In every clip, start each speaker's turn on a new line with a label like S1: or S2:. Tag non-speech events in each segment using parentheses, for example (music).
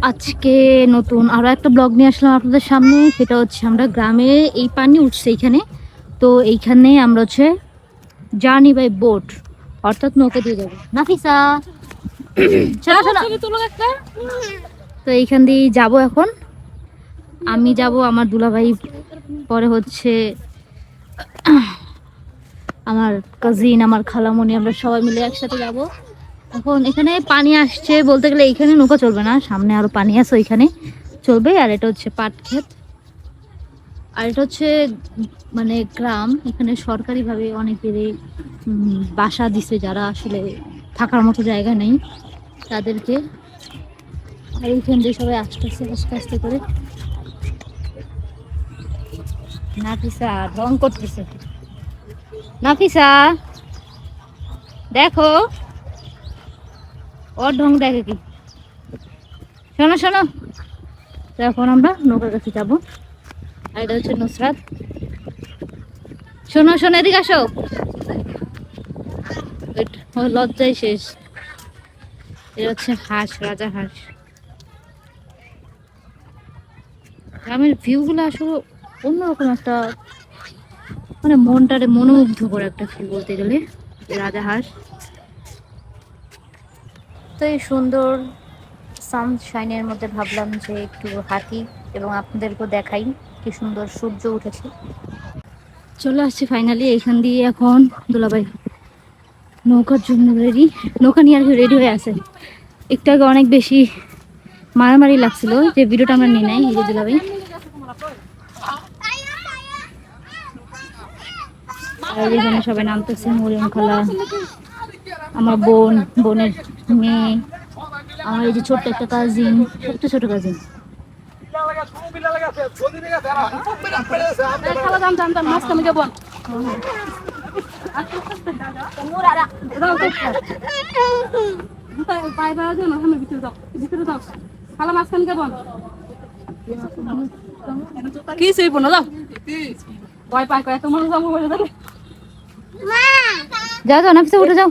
S1: আজকে নতুন আরও একটা ব্লগ নিয়ে আসলাম আপনাদের সামনে সেটা হচ্ছে আমরা গ্রামে এই পানি উঠছে এইখানে তো এইখানে আমরা হচ্ছে জার্নি বাই বোট অর্থাৎ নৌকা দিয়ে যাব। নাফিসা! (coughs) শোনো শোনো। তো এইখান দিয়ে যাব এখন। আমি যাব আমার দুলাভাই পরে হচ্ছে (coughs) আমার কাজিন আমার খালামণি আমরা সবাই মিলে একসাথে যাব। এখন এখানে পানি আসছে বলতে গেলে এইখানে নৌকা চলবে না, সামনে আরও পানি আছে ওইখানে চলবে, আর এটা হচ্ছে পাট ক্ষেত আর এটা হচ্ছে মানে গ্রাম, এখানে সরকারিভাবে অনেকেরই বাসা দিছে যারা আসলে থাকার মতো জায়গা নেই তাদেরকে। আর এইখান দিয়ে সবাই আস্তে আস্তে আস্তে আস্তে করে নাফিসা ঢং করতেছে। নাফিসা, দেখো। ওর ঢং দেখে কি? শোনো শোনো। এখন আমরা নৌকার কাছে যাব। আর এটা হচ্ছে নুসরাত। শোনো শোনো, এদিকে আসো। লজ্জাই শেষ। এটা হচ্ছে হাঁস, রাজা হাঁস। গ্রামের ভিউগুলো আসলে অন্যরকম একটা মানে মনটারে মনোমুগ্ধ করে একটা ফিল বলতে গেলে, রাজা হাঁস। এই সুন্দর সানশাইনের মধ্যে ভাবলাম যে একটু হাঁটি এবং আপনাদেরকেও দেখাই কি সুন্দর সূর্য উঠেছে। চলে আসছি ফাইনালি এইখান দিয়ে এখন দুলাভাই নৌকার জন্য রেডি নৌকা নিয়ে আর কি রেডি হয়ে আছে। একটু আগে অনেক বেশি মারামারি লাগছিল, যে ভিডিওটা আমরা নিয়ে নাই, এই যে দুলাভাই। আর এখানে সবাই নামতেছে, মরিয়ম খালা আমার বোন বোনের মেয়ে আমার এই যে ছোট্ট একটা কাজিন ছোট্ট ছোট কাজিন
S2: কি সেই বোন যাও। ভয় কয় তোমার বলে যাবে
S1: যাও না নাফিসা উঠে যাও।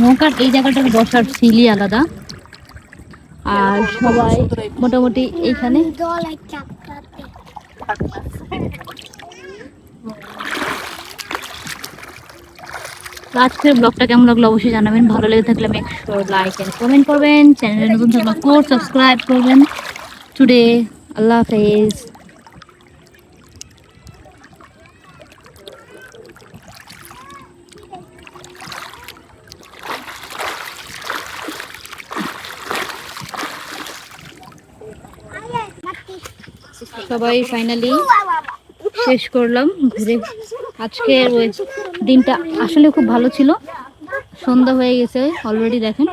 S1: নৌকার এই জায়গাটার বসার সিলি আলাদা। আর সবাই মোটামুটি এইখানে। আজকের ব্লগটা কেমন লাগল অবশ্যই জানাবেন। ভালো লেগে থাকলে শিওর লাইক এন্ড কমেন্ট করবেন। চ্যানেলে নতুন থাকলে কোর্স সাবস্ক্রাইব করবেন। টুডে আল্লাহ হাফেজ। সবাই ফাইনালি শেষ করলাম ঘুরে। আজকের ওই দিনটা আসলে খুব ভালো ছিল। সন্ধ্যা হয়ে গেছে অলরেডি দেখেন।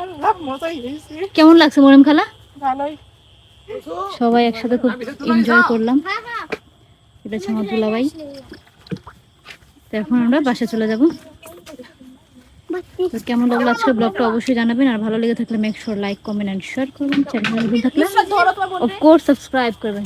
S1: কেমন লাগছে মরিম খালা? সবাই একসাথে খুব এনজয় করলাম। এটা হচ্ছে আমার দুলাভাই। তো এখন আমরা বাসা চলে যাব। কেমন লাগল আজকের ব্লগটা অবশ্যই জানাবেন। আর ভালো লেগে থাকলে make sure like comment and share করবেন। চ্যানেল থাকলে অফকোর্স সাবস্ক্রাইব করবেন।